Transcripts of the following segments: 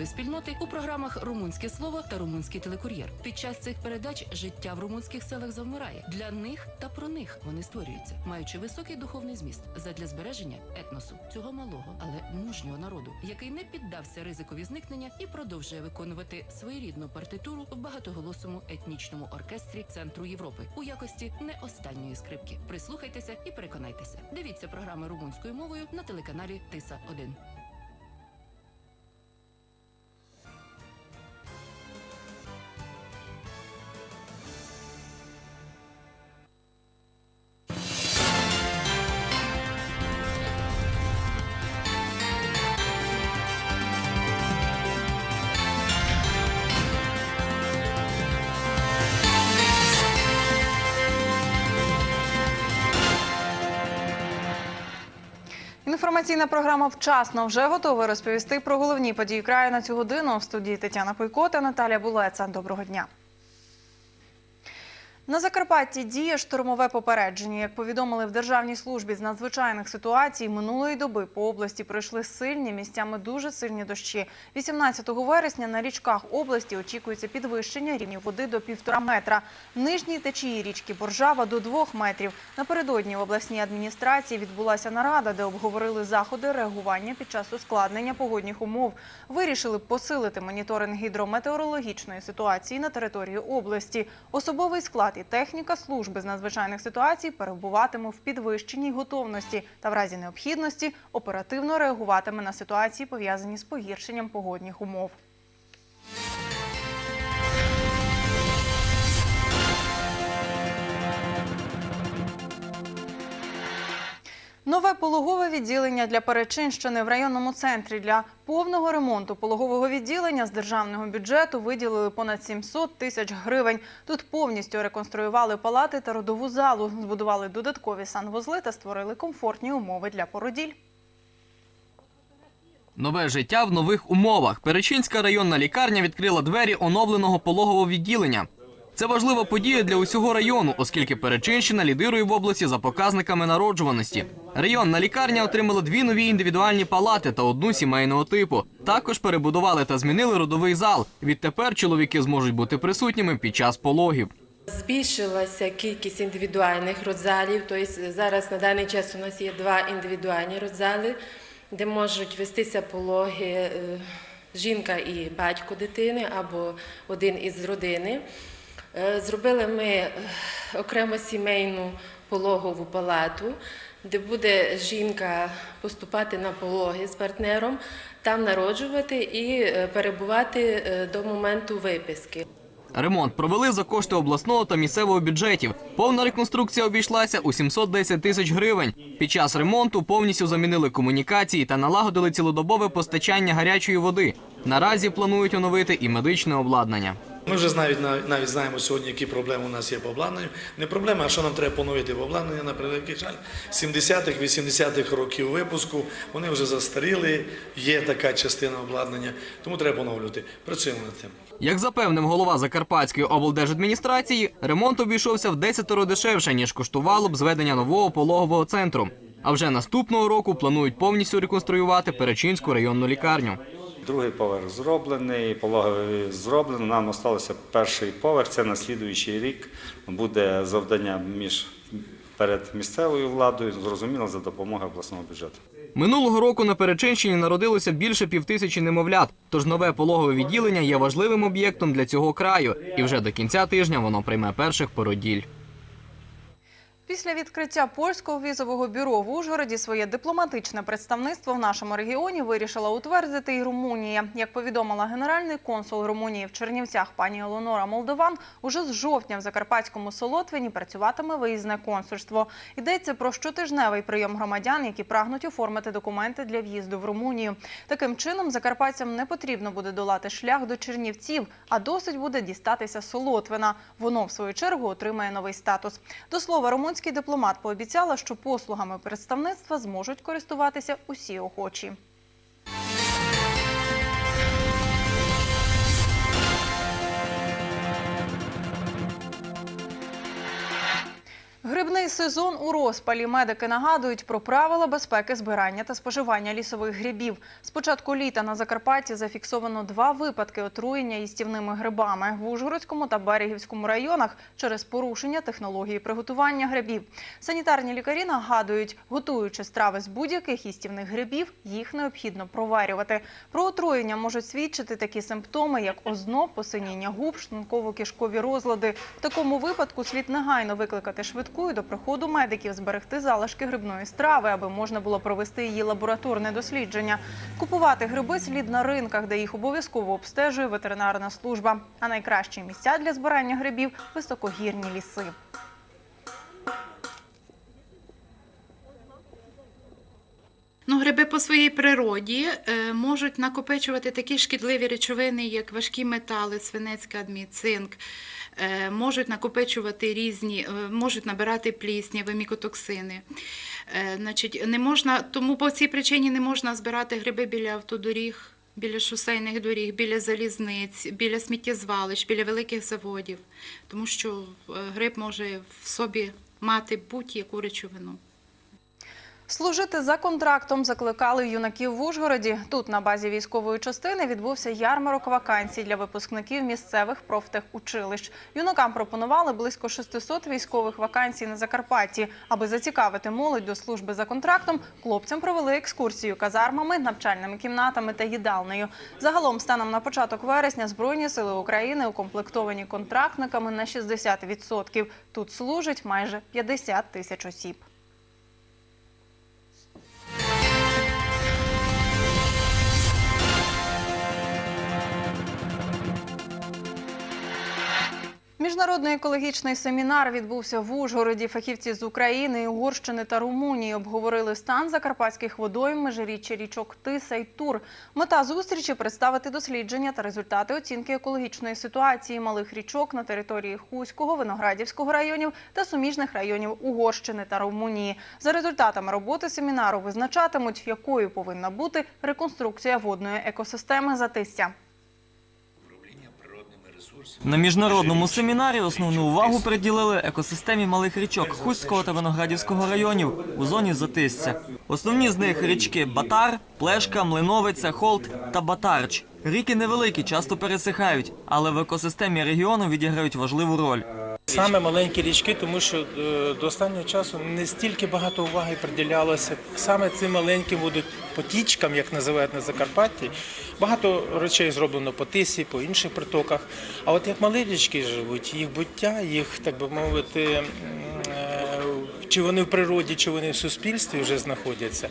румунської спільноти у програмах Румунське слово та Румунський телекур'єр. Під час цих передач життя в румунських селах завмирає. Для них та про них вони створюються, маючи високий духовний зміст задля збереження етносу цього малого, але мужнього народу, який не піддався ризикові зникнення і продовжує виконувати своєрідну партитуру в багатоголосому етнічному оркестрі центру Європи у якості не останньої скрипки. Прислухайтеся і переконайтеся. Дивіться програми румунською мовою на телеканалі Тиса 1 Інформаційна програма вчасно вже готова розповісти про головні події краю на цю годину. В студії Тетяна Пойко та Наталія Булеца. Доброго дня. На Закарпатті діє штурмове попередження. Як повідомили в Державній службі з надзвичайних ситуацій, минулої доби по області пройшли сильні, місцями дуже сильні дощі. 18 вересня на річках області очікується підвищення рівнів води до півтора метра. Нижній течії річки Боржава до двох метрів. Напередодні в обласній адміністрації відбулася нарада, де обговорили заходи реагування під час ускладнення погодних умов. Вирішили посилити моніторинг гідрометеорологічної ситуації на території області. Особовий склад і техніка служби з надзвичайних ситуацій перебуватиме в підвищеній готовності та в разі необхідності оперативно реагуватиме на ситуації, пов'язані з погіршенням погодних умов. Нове пологове відділення для Перечинщини в районному центрі для повного ремонту пологового відділення з державного бюджету виділили понад 700 тисяч гривень. Тут повністю реконструювали палати та родову залу, збудували додаткові санвузли та створили комфортні умови для породіль. Нове життя в нових умовах. Перечинська районна лікарня відкрила двері оновленого пологового відділення. Це важлива подія для усього району, оскільки Перечинщина лідирує в області за показниками народжуваності. Районна лікарня отримала дві нові індивідуальні палати та одну сімейного типу. Також перебудували та змінили родовий зал. Відтепер чоловіки зможуть бути присутніми під час пологів. Збільшилася кількість індивідуальних родзалів. Тобто зараз на даний час у нас є два індивідуальні родзали, де можуть вестися пологи е, жінка і батько дитини або один із родини. Е, Зробили ми е, окремо сімейну пологову палату, де буде жінка поступати на пологи з партнером, там народжувати і е, перебувати е, до моменту виписки. Ремонт провели за кошти обласного та місцевого бюджетів. Повна реконструкція обійшлася у 710 тисяч гривень. Під час ремонту повністю замінили комунікації та налагодили цілодобове постачання гарячої води. Наразі планують оновити і медичне обладнання. Ми вже навіть, навіть, знаємо сьогодні, які проблеми у нас є по обладнанню. Не проблема, а що нам треба поновити в обладнання, на превеликий жаль. 70-х, 80-х років випуску, вони вже застаріли, є така частина обладнання, тому треба поновлювати. Працюємо над тим. Як запевнив голова Закарпатської облдержадміністрації, ремонт обійшовся в десятеро дешевше, ніж коштувало б зведення нового пологового центру. А вже наступного року планують повністю реконструювати Перечинську районну лікарню. Другий поверх зроблений, пологовий зроблено. Нам залишився перший поверх. Це на слідуючий рік буде завдання між перед місцевою владою, зрозуміло, за допомогою обласного бюджету. Минулого року на Перечинщині народилося більше півтисячі немовлят. Тож нове пологове відділення є важливим об'єктом для цього краю, і вже до кінця тижня воно прийме перших породіль. Після відкриття польського візового бюро в Ужгороді своє дипломатичне представництво в нашому регіоні вирішила утвердити і Румунія. Як повідомила генеральний консул Румунії в Чернівцях пані Елонора Молдован, уже з жовтня в Закарпатському Солотвині працюватиме виїзне консульство. Йдеться про щотижневий прийом громадян, які прагнуть оформити документи для в'їзду в Румунію. Таким чином, закарпатцям не потрібно буде долати шлях до Чернівців, а досить буде дістатися Солотвина. Воно, в свою чергу, отримає новий статус. До слова, румунський дипломат пообіцяла, що послугами представництва зможуть користуватися усі охочі. Грибний Сезон у розпалі медики нагадують про правила безпеки збирання та споживання лісових грибів. З початку літа на Закарпатті зафіксовано два випадки отруєння їстівними грибами в Ужгородському та Берегівському районах через порушення технології приготування грибів. Санітарні лікарі нагадують, готуючи страви з будь-яких їстівних грибів, їх необхідно проварювати. Про отруєння можуть свідчити такі симптоми, як озноб, посиніння губ, шлунково-кишкові розлади. В такому випадку слід негайно викликати швидку і до приходу медиків зберегти залишки грибної страви, аби можна було провести її лабораторне дослідження. Купувати гриби слід на ринках, де їх обов'язково обстежує ветеринарна служба. А найкращі місця для збирання грибів високогірні ліси. Ну, гриби по своїй природі е, можуть накопичувати такі шкідливі речовини, як важкі метали, свинець, кадмій, цинк, можуть накопичувати різні, е, можуть набирати плісняви, мікотоксини. Е, значить, не можна, тому по цій причині не можна збирати гриби біля автодоріг. Біля шосейних доріг, біля залізниць, біля сміттєзвалищ, біля великих заводів, тому що е, гриб може в собі мати будь-яку речовину. Служити за контрактом закликали юнаків в Ужгороді. Тут на базі військової частини відбувся ярмарок вакансій для випускників місцевих профтехучилищ. Юнакам пропонували близько 600 військових вакансій на Закарпатті. Аби зацікавити молодь до служби за контрактом, хлопцям провели екскурсію казармами, навчальними кімнатами та їдалнею. Загалом, станом на початок вересня, Збройні сили України укомплектовані контрактниками на 60%. Тут служить майже 50 тисяч осіб. Міжнародний екологічний семінар відбувся в Ужгороді. Фахівці з України, Угорщини та Румунії обговорили стан закарпатських водойм, межиріччя річок Тиса й Тур. Мета зустрічі представити дослідження та результати оцінки екологічної ситуації малих річок на території Хуського, Виноградівського районів та суміжних районів Угорщини та Румунії. За результатами роботи семінару визначатимуть, якою повинна бути реконструкція водної екосистеми Затисся. На міжнародному семінарі основну увагу приділили екосистемі малих річок Хуського та Виноградівського районів у зоні Затисця. Основні з них річки Батар, Плешка, Млиновиця, Холт та Батарч. Ріки невеликі, часто пересихають, але в екосистемі регіону відіграють важливу роль. Саме маленькі річки, тому що е, до останнього часу не стільки багато уваги приділялося саме цим маленьким водопотічкам, як називають на Закарпатті. Багато речей зроблено по тисі, по інших притоках. А от як малі річки живуть, їх буття, їх, так би мовити, е, чи вони в природі, чи вони в суспільстві вже знаходяться.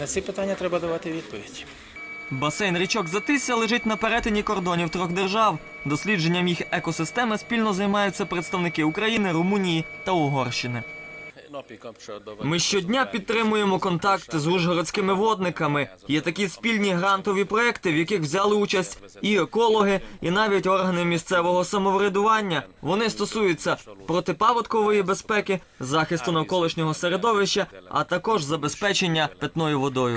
На ці питання треба давати відповідь. Басейн річок Затисся лежить на перетині кордонів трьох держав. Дослідженням їх екосистеми спільно займаються представники України, Румунії та Угорщини. Ми щодня підтримуємо контакт з ужгородськими водниками. Є такі спільні грантові проекти, в яких взяли участь і екологи, і навіть органи місцевого самоврядування. Вони стосуються протипаводкової безпеки, захисту навколишнього середовища, а також забезпечення питною водою.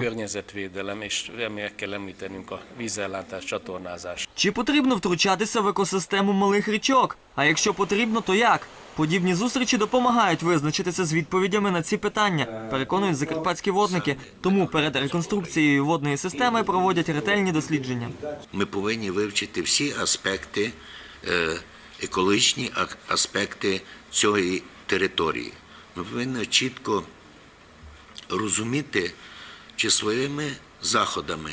Чи потрібно втручатися в екосистему малих річок? А якщо потрібно, то як? Подібні зустрічі допомагають визначитися з відповідями на ці питання, переконують закарпатські водники. Тому перед реконструкцією водної системи проводять ретельні дослідження. Ми повинні вивчити всі аспекти, е, екологічні аспекти цієї території. Ми повинні чітко розуміти, чи своїми заходами,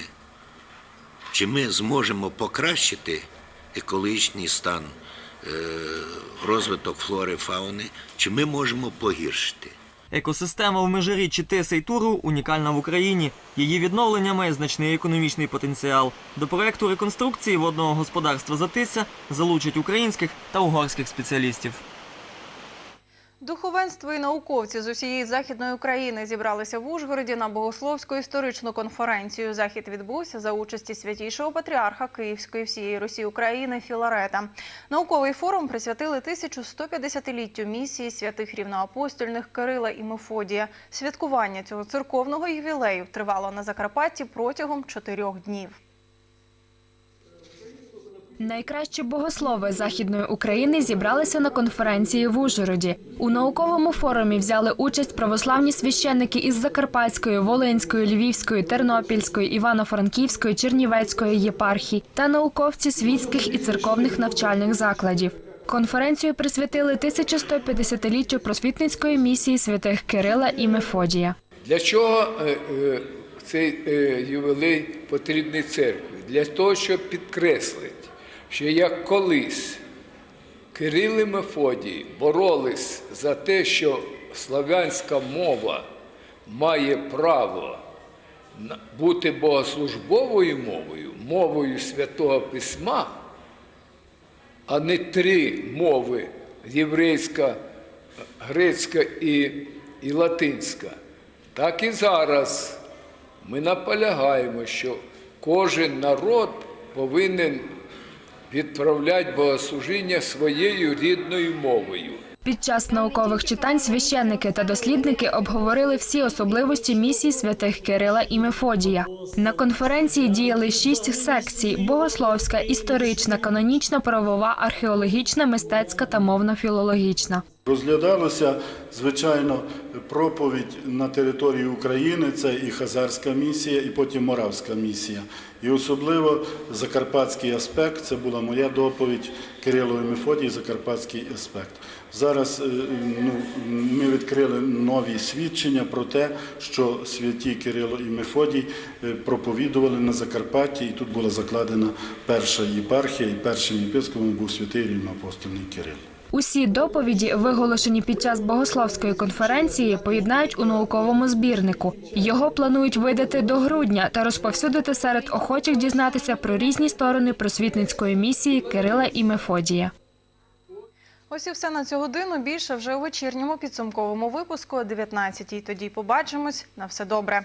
чи ми зможемо покращити екологічний стан, розвиток флори, фауни, чи ми можемо погіршити. Екосистема в межиріччі Теса і Туру унікальна в Україні. Її відновлення має значний економічний потенціал. До проекту реконструкції водного господарства Затисся залучать українських та угорських спеціалістів. Духовенство і науковці з усієї західної України зібралися в Ужгороді на богословську історичну конференцію. Захід відбувся за участі святішого патріарха Київської всієї Русі України Філарета. Науковий форум присвятили 1150-літтю місії святих рівноапостольних Кирила і Мефодія. Святкування цього церковного ювілею тривало на Закарпатті протягом чотирьох днів. Найкращі богослови Західної України зібралися на конференції в Ужгороді. У науковому форумі взяли участь православні священники із Закарпатської, Волинської, Львівської, Тернопільської, Івано-Франківської, Чернівецької єпархій та науковці світських і церковних навчальних закладів. Конференцію присвятили 1150-літтю просвітницької місії святих Кирила і Мефодія. Для чого е, е, цей е, ювілей потрібний церкві? Для того, щоб підкреслити, що як колись Кирил і Мефодій боролись за те, що славянська мова має право бути богослужбовою мовою, мовою Святого Письма, а не три мови єврейська, грецька і, і латинська. Так і зараз ми наполягаємо, що кожен народ повинен відправляти богослужіння своєю рідною мовою. Під час наукових читань священники та дослідники обговорили всі особливості місії святих Кирила і Мефодія. На конференції діяли шість секцій: богословська, історична, канонічна, правова, археологічна, мистецька та мовно-філологічна. Розглядалося, звичайно, проповідь на території України, це і Хазарська місія, і потім Моравська місія. І особливо закарпатський аспект, це була моя доповідь Кирило і Мефодій, закарпатський аспект. Зараз е, ну, ми відкрили нові свідчення про те, що святі Кирило і Мефодій е, проповідували на Закарпатті, і тут була закладена перша єпархія, і першим єпископом був святий рівноапостольний Кирил. Усі доповіді, виголошені під час богословської конференції, поєднають у науковому збірнику. Його планують видати до грудня та розповсюдити серед охочих дізнатися про різні сторони просвітницької місії Кирила і Мефодія. Ось і все на цю годину. Більше вже у вечірньому підсумковому випуску о 19-й. Тоді побачимось. На все добре.